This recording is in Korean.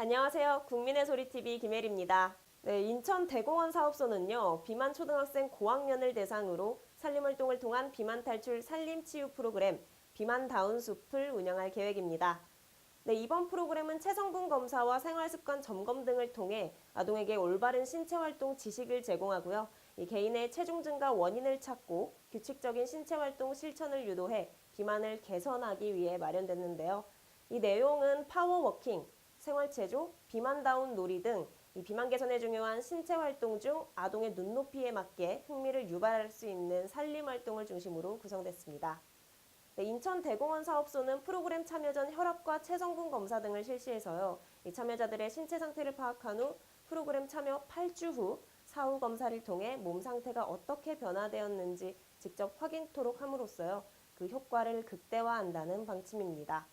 안녕하세요. 국민의 소리 TV 김혜리입니다. 네, 인천 대공원 사업소는요, 비만 초등학생 고학년을 대상으로 산림 활동을 통한 비만 탈출 산림 치유 프로그램 비만 다운 숲을 운영할 계획입니다. 네, 이번 프로그램은 체성분 검사와 생활습관 점검 등을 통해 아동에게 올바른 신체 활동 지식을 제공하고요. 이 개인의 체중 증가 원인을 찾고 규칙적인 신체 활동 실천을 유도해 비만을 개선하기 위해 마련됐는데요. 이 내용은 파워워킹, 생활체조, 비만다운 놀이 등이 비만 개선에 중요한 신체 활동 중 아동의 눈높이에 맞게 흥미를 유발할 수 있는 산림 활동을 중심으로 구성됐습니다. 네, 인천 대공원 사업소는 프로그램 참여 전 혈압과 체성분 검사 등을 실시해서요. 이 참여자들의 신체 상태를 파악한 후 프로그램 참여 8주 후 사후 검사를 통해 몸 상태가 어떻게 변화되었는지 직접 확인토록 함으로써요. 그 효과를 극대화한다는 방침입니다.